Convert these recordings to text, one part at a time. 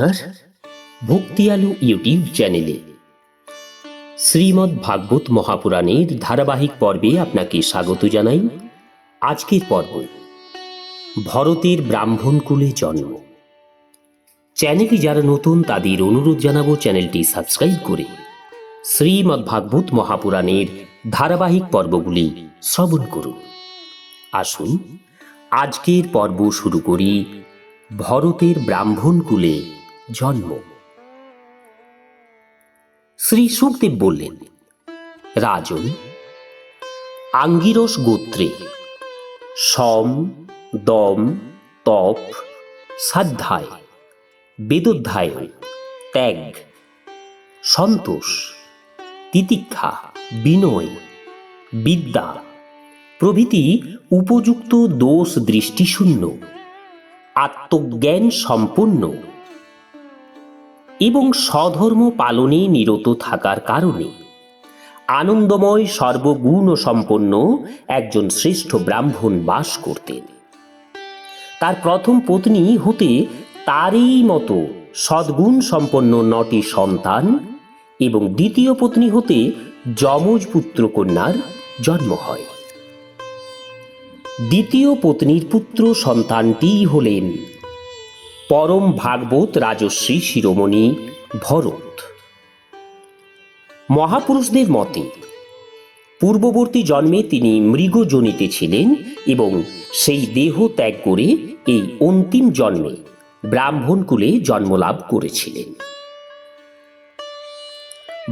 নমস্কার। ভক্তি আলু ইউটিউব চ্যানেলে। শ্রীমদ্ ভাগবত মহাপুরাণের ধারাবাহিক পর্বে আপনাকে স্বাগত জানাই। আজকের পর্ব, ভরতের ব্রাহ্মণ কুলে জন্ম। চ্যানেলে যারা নতুন, তাদের অনুরোধ জানাব চ্যানেলটি সাবস্ক্রাইব করে। শ্রীমদ্ ভাগবত মহাপুরাণের ধারাবাহিক পর্বগুলি শ্রবণ করুন। আসুন, আজকের পর্ব শুরু করি ভরতের ব্রাহ্মণ কুলে জন্ম। শ্রী সুখদেব বললেন, রাজন, আঙ্গিরস গোত্রে সম, দম, তপ, সাধ্যায় বেদোধ্যায়ন ত্যাগ, সন্তোষ, তিতিক্ষা, বিনয়, বিদ্যা প্রভৃতি উপযুক্ত দোষ দৃষ্টিশূন্য, আত্মজ্ঞান সম্পন্ন এবং স্বধর্ম পালনে নিরত থাকার কারণে। আনন্দময় সর্বগুণ সম্পন্ন একজন শ্রেষ্ঠ ব্রাহ্মণ বাস করতেন। তার প্রথম পত্নী হতে তারই মতো সদ্গুণ সম্পন্ন নটি সন্তান এবং দ্বিতীয় পত্নী হতে যমজ পুত্র কন্যার জন্ম হয়। দ্বিতীয় পত্নীর পুত্র সন্তানটিই হলেন পরম ভাগবত রাজশ্রী শিরোমণি ভরত। মহাপুরুষদের মতে, পূর্ববর্তী জন্মে তিনি মৃগজনিতে ছিলেন এবং সেই দেহ ত্যাগ করে এই অন্তিম জন্মে ব্রাহ্মণ কুলে জন্মলাভ করেছিলেন।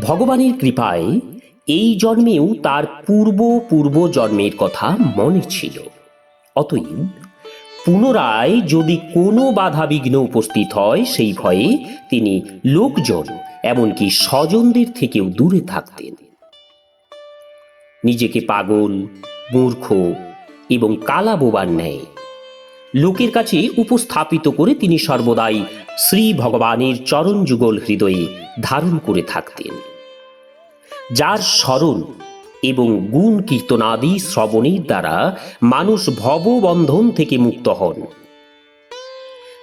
ভগবানের কৃপায় এই জন্মেও তার পূর্ব পূর্ব জন্মের কথা মনে ছিল, অতএব পুনরায় যদি কোনো বাধা বিঘ্ন উপস্থিত হয়, সেই ভয়ে তিনি লোকজন, এমনকি স্বজনদের থেকেও দূরে থাকতেন। নিজেকে পাগল, মূর্খ এবং কালা বোবার ন্যায় লোকের কাছে উপস্থাপিত করে তিনি সর্বদাই শ্রী ভগবানের চরণ যুগল হৃদয়ে ধারণ করে থাকতেন। যার স্মরণ এবং গুণ কীর্তনাদি শ্রবণের দ্বারা মানুষ ভববন্ধন থেকে মুক্ত হন।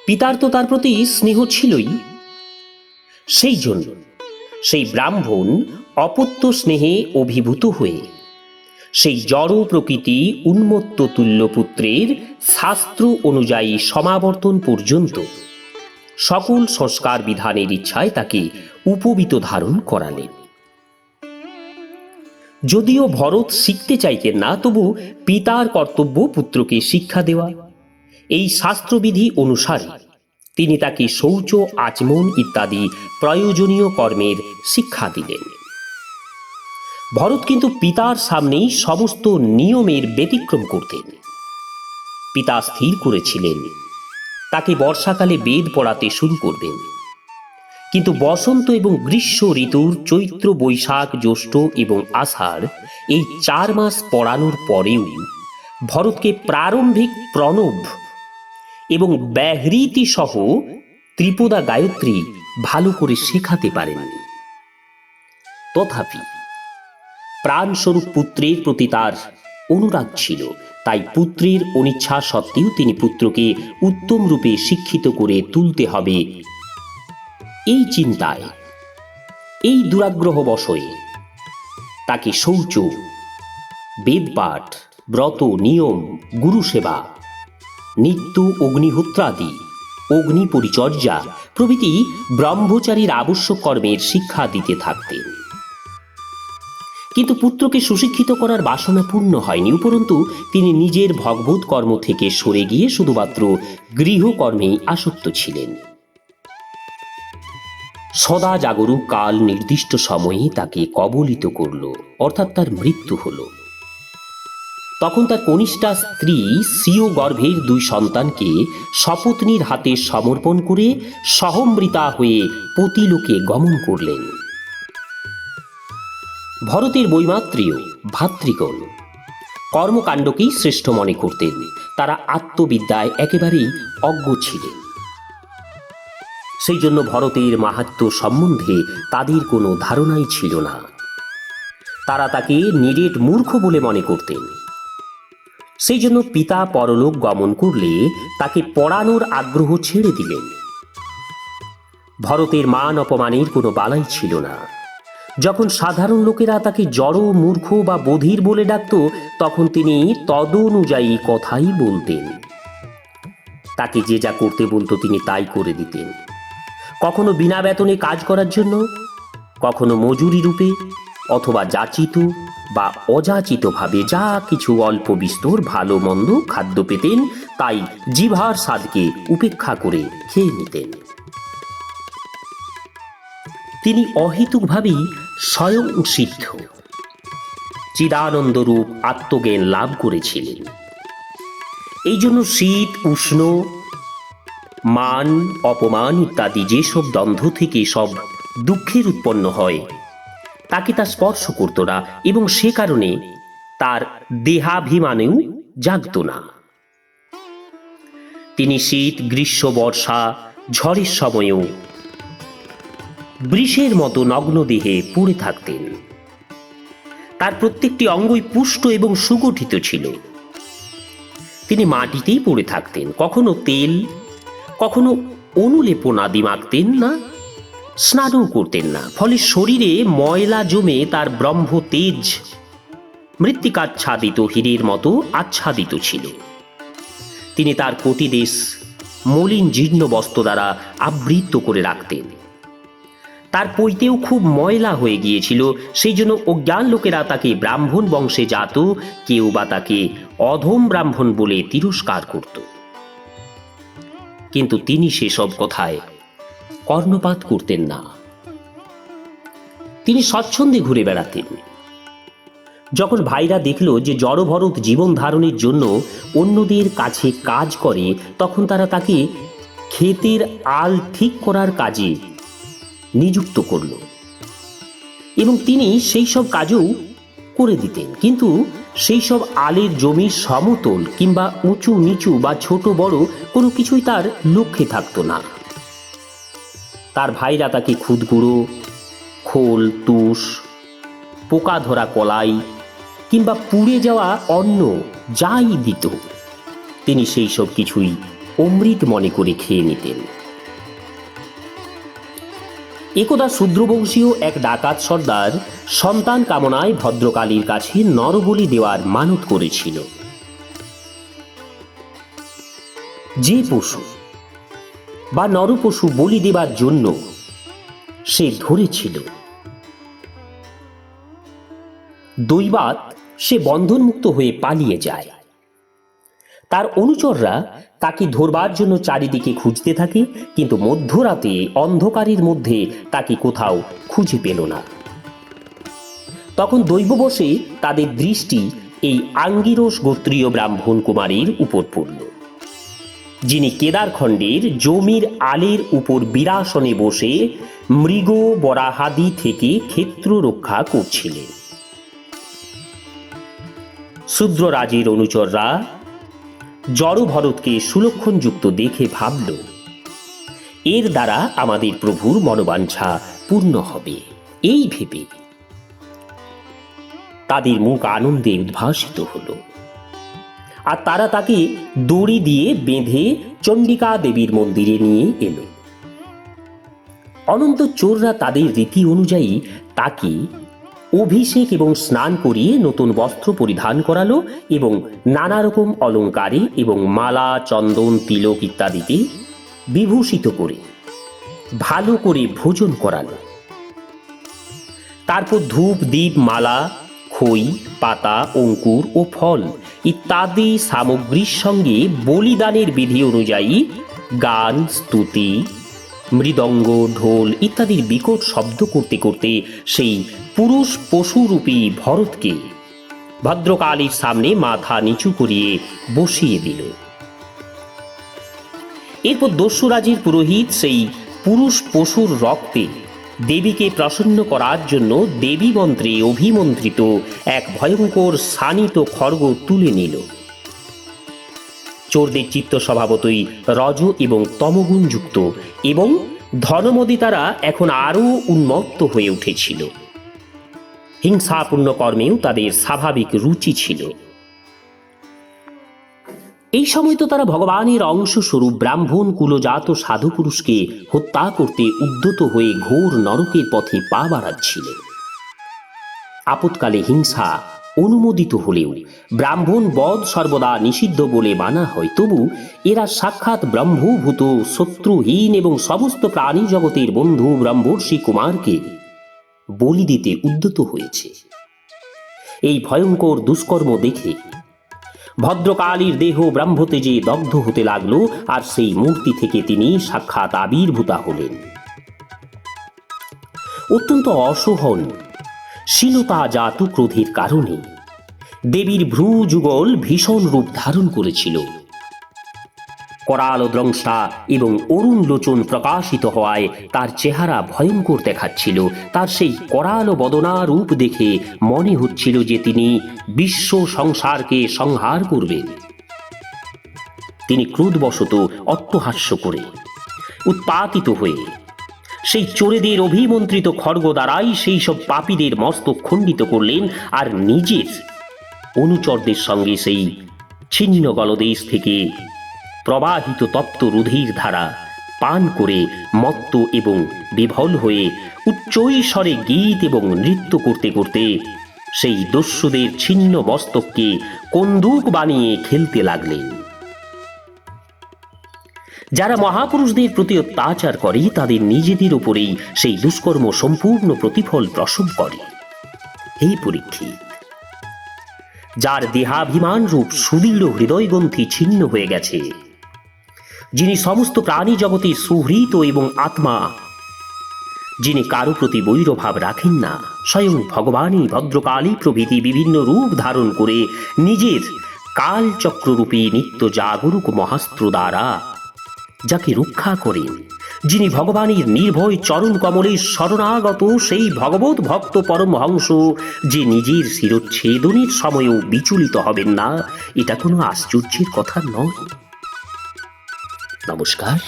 পিতার তো তার প্রতি স্নেহ ছিলই। সেই জন্য সেই ব্রাহ্মণ অপত্য স্নেহে অভিভূত হয়ে সেই জড় প্রকৃতি উন্মত্ত তুল্য পুত্রের শাস্ত্র অনুযায়ী সমাবর্তন পর্যন্ত সকল সংস্কার বিধানের ইচ্ছায় তাকে উপবিত ধারণ করালেন। যদিও ভরত শিখতে চাইতেন না, তবু পিতার কর্তব্য পুত্রকে শিক্ষা দেওয়া। এই শাস্ত্রবিধি অনুসারে তিনি তাকে শৌচ, আচমন ইত্যাদি প্রয়োজনীয় কর্মের শিক্ষা দিলেন। ভরত কিন্তু পিতার সামনেই সমস্ত নিয়মের ব্যতিক্রম করতেন। পিতা স্থির করেছিলেন। তাকে বর্ষাকালে বেদ পড়াতে শুরু করবেন। কিন্তু বসন্ত এবং গ্রীষ্ম ঋতুর চৈত্র, বৈশাখ, জ্যৈষ্ঠ এবং আষাঢ় এই চার মাস পড়ানোর পরেও ভরতকে প্রারম্ভিক প্রণব এবং ব্যাহৃতি সহ ত্রিপদা গায়ত্রী ভালো করে শেখাতে পারেননি তথাপি প্রাণস্বরূপ পুত্রের প্রতি তার অনুরাগ ছিল, তাই পুত্রের অনিচ্ছা সত্ত্বেও তিনি পুত্রকে উত্তম রূপে শিক্ষিত করে তুলতে হবে এই চিন্তায়, এই দুরাগ্রহ বশয়ে তাকে শৌচ, বেদপাঠ, ব্রত, নিয়ম গুরু সেবা নিত্য অগ্নিহোত্রাদি অগ্নি পরিচর্যা প্রভৃতি ব্রহ্মচারীর আবশ্যক কর্মের শিক্ষা দিতে থাকতেন। কিন্তু পুত্রকে সুশিক্ষিত করার বাসনা পূর্ণ হয়নি, উপরন্তু তিনি নিজের ভগবত কর্ম থেকে সরে গিয়ে শুধুমাত্র গৃহকর্মেই আসক্ত ছিলেন। সদা জাগরু কাল নির্দিষ্ট সময়ে তাকে কবলিত করল, অর্থাৎ তার মৃত্যু হল। তখন তার কনিষ্ঠা স্ত্রী স্বীয় গর্ভের দুই সন্তানকে শপথনির হাতে সমর্পণ করে সহমৃতা হয়ে পতিলোকে গমন করলেন। ভরতের বৈমাত্রীয় ভাতৃগণ কর্মকাণ্ডকেই শ্রেষ্ঠ মনে করতেন। তারা আত্মবিদ্যায় একেবারেই অজ্ঞ ছিলেন। সেই জন্য ভরতের মাহাত্ম সম্বন্ধে তাদের কোনো ধারণাই ছিল না। তারা তাকে নিরেট মূর্খ বলে মনে করতেন। সেই জন্য পিতা পরলোক গমন করলে তাকে পড়ানোর আগ্রহ ছেড়ে দিলেন। ভরতের মান অপমানের কোনো বালাই ছিল না। যখন সাধারণ লোকেরা তাকে জড়, মূর্খ বা বধির বলে ডাকত, তখন তিনি তদনুযায়ী কথাই বলতেন। তাকে যে যা করতে বলতো তিনি তাই করে দিতেন। কখনো বিনা বেতনে কাজ করার জন্য, কখনো মজুরি রূপে, অথবা যাচিত বা অযাচিতভাবে যা কিছু অল্প বিস্তর ভালো মন্দ খাদ্য পেতেন, তাই জিভার স্বাদকে উপেক্ষা করে খেয়ে নিতেন। তিনি অহেতুকভাবেই স্বয়ং সিদ্ধ। চিদানন্দরূপ আত্মজ্ঞান লাভ করেছিলেন। এই জন্য শীত, উষ্ণ মান, অপমান ইত্যাদি যেসব দ্বন্দ্ব থেকে সব দুঃখের উৎপন্ন হয়, তাকে তা স্পর্শ করত না এবং সে কারণে তার দেহাভিমানেও জাগত না। তিনি শীত, গ্রীষ্ম, বর্ষা, ঝড়ের সময়েও বৃষের মতো নগ্ন দেহে পড়ে থাকতেন। তার প্রত্যেকটি অঙ্গই পুষ্ট এবং সুগঠিত ছিল। তিনি মাটিতেই পড়ে থাকতেন, কখনো তেল কখনো অনুলেপন আদি মাখতেন না? স্নানও করতেন না। ফলে শরীরে ময়লা জমে তার ব্রহ্ম তেজ মৃত্তিকাচ্ছাদিত হীরের মতো আচ্ছাদিত ছিল। তিনি তার কোটিদেশ মলিন জীর্ণ বস্ত্র দ্বারা আবৃত করে রাখতেন। তার পৈতেও খুব ময়লা হয়ে গিয়েছিল, সেই জন্য অজ্ঞান লোকেরা তাকে ব্রাহ্মণ বংশে জাত, কেউ বা তাকে অধম ব্রাহ্মণ বলে তিরস্কার করত। কিন্তু তিনি সেসব কথায় কর্ণপাত করতেন না। তিনি স্বচ্ছন্দে ঘুরে বেড়াতেন। যখন ভাইরা দেখল যে জড়ভরত জীবন ধারণের জন্য অন্যদের কাছে কাজ করে, তখন তারা তাকে ক্ষেতের আল ঠিক করার কাজে নিযুক্ত করল। এবং তিনি সেই সব কাজও করে দিতেন। কিন্তু সেই সব আলের জমি সমতল কিংবা উঁচু নিচু বা ছোট বড় কোনো কিছুই তার লক্ষ্যে থাকতো না। তার ভাইরা তাকে খুদগুঁড়ো, খোল, তুষ, পোকা ধরা কলাই কিংবা পুড়ে যাওয়া অন্ন যাই দিত, তিনি সেই সব কিছুই অমৃত মনে করে খেয়ে নিতেন। একদা শূদ্রবংশীয় এক ডাকাত সর্দার সন্তান কামনায় ভদ্রকালীর কাছে নরবলি দেওয়ার মানত করেছিল। যে পশু বা নরপশু বলি দেবার জন্য সে ধরেছিল। দৈবাত সে বন্ধনমুক্ত হয়ে পালিয়ে যায়। তার অনুচররা তাকে ধরবার জন্য চারিদিকে খুঁজতে থাকে, কিন্তু মধ্যরাতে অন্ধকারের মধ্যে তাকে কোথাও খুঁজে পেল না। তখন দৈববশে তাদের দৃষ্টি এই আঙ্গিরস গোত্রীয় ব্রাহ্মণ কুমারীর উপর পড়ল, যিনি কেদারখণ্ডের জমির আলের উপর বিরাসনে বসে মৃগ বরাহাদি থেকে ক্ষেত্র রক্ষা করছিলেন। শূদ্ররাজের অনুচররা জড়ভরতকে সুলক্ষণযুক্ত দেখে ভাবল, এর দ্বারা আমাদের প্রভুর মনোবাঞ্ছা পূর্ণ হবে। এই ভেবে তাদের মুখ আনন্দে উদ্ভাসিত হলো। আর তারা তাকে দড়ি দিয়ে বেঁধে চণ্ডিকা দেবীর মন্দিরে নিয়ে এলো। অনন্ত চোররা তাদের রীতি অনুযায়ী তাকে অভিষেক এবং স্নান করিয়ে নতুন বস্ত্র পরিধান করালো এবং নানা রকম অলঙ্কারে এবং মালা, চন্দন, তিলক ইত্যাদিতে বিভূষিত করে ভালো করে ভোজন করালো। তারপর ধূপ দ্বীপ মালা, খই, পাতা, অঙ্কুর ও ফল ইত্যাদি সামগ্রীর সঙ্গে বলিদানের বিধি অনুযায়ী গান, স্তুতি মৃদঙ্গ, ঢোল ইত্যাদির বিকট শব্দ করতে করতে সেই পুরুষ পশুরূপী ভরতকে ভদ্রকালীর সামনে মাথা নিচু করিয়ে বসিয়ে দিল। এরপর দস্যুরাজের পুরোহিত সেই পুরুষ পশুর রক্তে দেবীকে প্রসন্ন করার জন্য দেবী মন্ত্রে অভিমন্ত্রিত এক ভয়ঙ্কর শানিত খড়গ তুলে নিল। চোরদের চিত্ত স্বভাবতই রজ এবং তমগুণযুক্ত এবং ধনমদি তারা এখন আরও উন্মত্ত হয়ে উঠেছিল। হিংসাপূর্ণ কর্মেও তাদের স্বাভাবিক রুচি ছিল। এই সময় তো তারা ভগবানের অংশস্বরূপ ব্রাহ্মণ, কুলজাত সাধু পুরুষকে হত্যা করতে উদ্যত হয়ে ঘোর নরকের পথে পা বাড়াচ্ছিলেন আপৎকালে হিংসা অনুমোদিত হলেও ব্রাহ্মণ বধ সর্বদা নিষিদ্ধ বলে মানা হয়, তবু এরা সাক্ষাৎ ব্রহ্মভূত, শত্রুহীন এবং সমস্ত প্রাণী জগতের বন্ধু ব্রহ্মর্ষি কুমারকে বলি দিতে উদ্যত হয়েছে। এই ভয়ঙ্কর দুষ্কর্ম দেখে ভদ্রকালীর দেহ ব্রহ্মতেজে দগ্ধ হতে লাগল, আর সেই মূর্তি থেকে তিনি সাক্ষাৎ আবির্ভূতা হলেন। অত্যন্ত অসহন শীলতাজাত ক্রোধের কারণে। দেবীর ভ্রু যুগল ভীষণ রূপ ধারণ করেছিল। করাল দ্রংষ্টা এবং অরুণ লোচন প্রকাশিত হওয়ায় তার চেহারা ভয়ঙ্কর দেখাচ্ছিল। তার সেই করাল বদনা রূপ দেখে মনে হচ্ছিল যে তিনি বিশ্ব সংসারকে সংহার করবেন। তিনি ক্রোধবশত অট্টহাস্য করে উৎপাতিত হয়ে সেই চোরেদের অভিমন্ত্রিত খড়গ দ্বারাই সেই সব পাপীদের মস্তক খণ্ডিত করলেন আর নিজের অনুচরদের সঙ্গে সেই ছিন্ন গলদেশ থেকে প্রবাহিত তপ্ত রুধির ধারা পান করে মত্ত এবং বিভল হয়ে উচ্চৈস্বরে গীত এবং নৃত্য করতে করতে সেই দস্যুদের ছিন্ন মস্তককে কন্দুক বানিয়ে খেলতে লাগলেন। যারা মহাপুরুষদের প্রতি অত্যাচার করে, তাদের নিজেদের উপরেই সেই দুষ্কর্ম সম্পূর্ণ প্রতিফল প্রসব করে। এই পরীক্ষিত। যার দেহাভিমান রূপ সুদৃঢ় হৃদয়গ্রন্থি ছিন্ন হয়ে গেছে, যিনি সমস্ত প্রাণী জগতে সুহৃত এবং আত্মা, যিনি কারও প্রতি বৈরভাব রাখেন না, স্বয়ং ভগবানই ভদ্রকালী প্রভৃতি বিভিন্ন রূপ ধারণ করে নিজের কালচক্ররূপী নিত্য জাগরুক মহাস্ত্র দ্বারা যাকে রক্ষা করেন যিনি ভগবানের নির্ভয় চরণ কমলে শরণাগত সেই ভগবত ভক্ত পরমহংস, যে নিজের শিরচ্ছেদনের সময়েও বিচলিত হবেন না, এটা কোনো আশ্চর্যের কথা নয়। নমস্কার।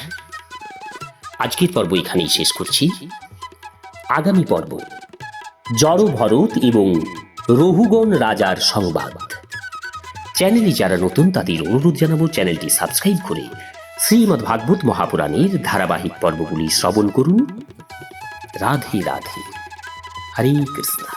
আজকের পর্ব এখানেই শেষ করছি। আগামী পর্ব জড় ভরত এবং রহুগণ রাজার সংবাদ। চ্যানেলে যারা নতুন, তাদের অনুরোধ জানাব, চ্যানেলটি সাবস্ক্রাইব করে শ্রীমদ্ ভাগবত মহাপুরাণের ধারাবাহিক পর্বগুলি শ্রবণ করুন। রাধে রাধে। হরে কৃষ্ণ।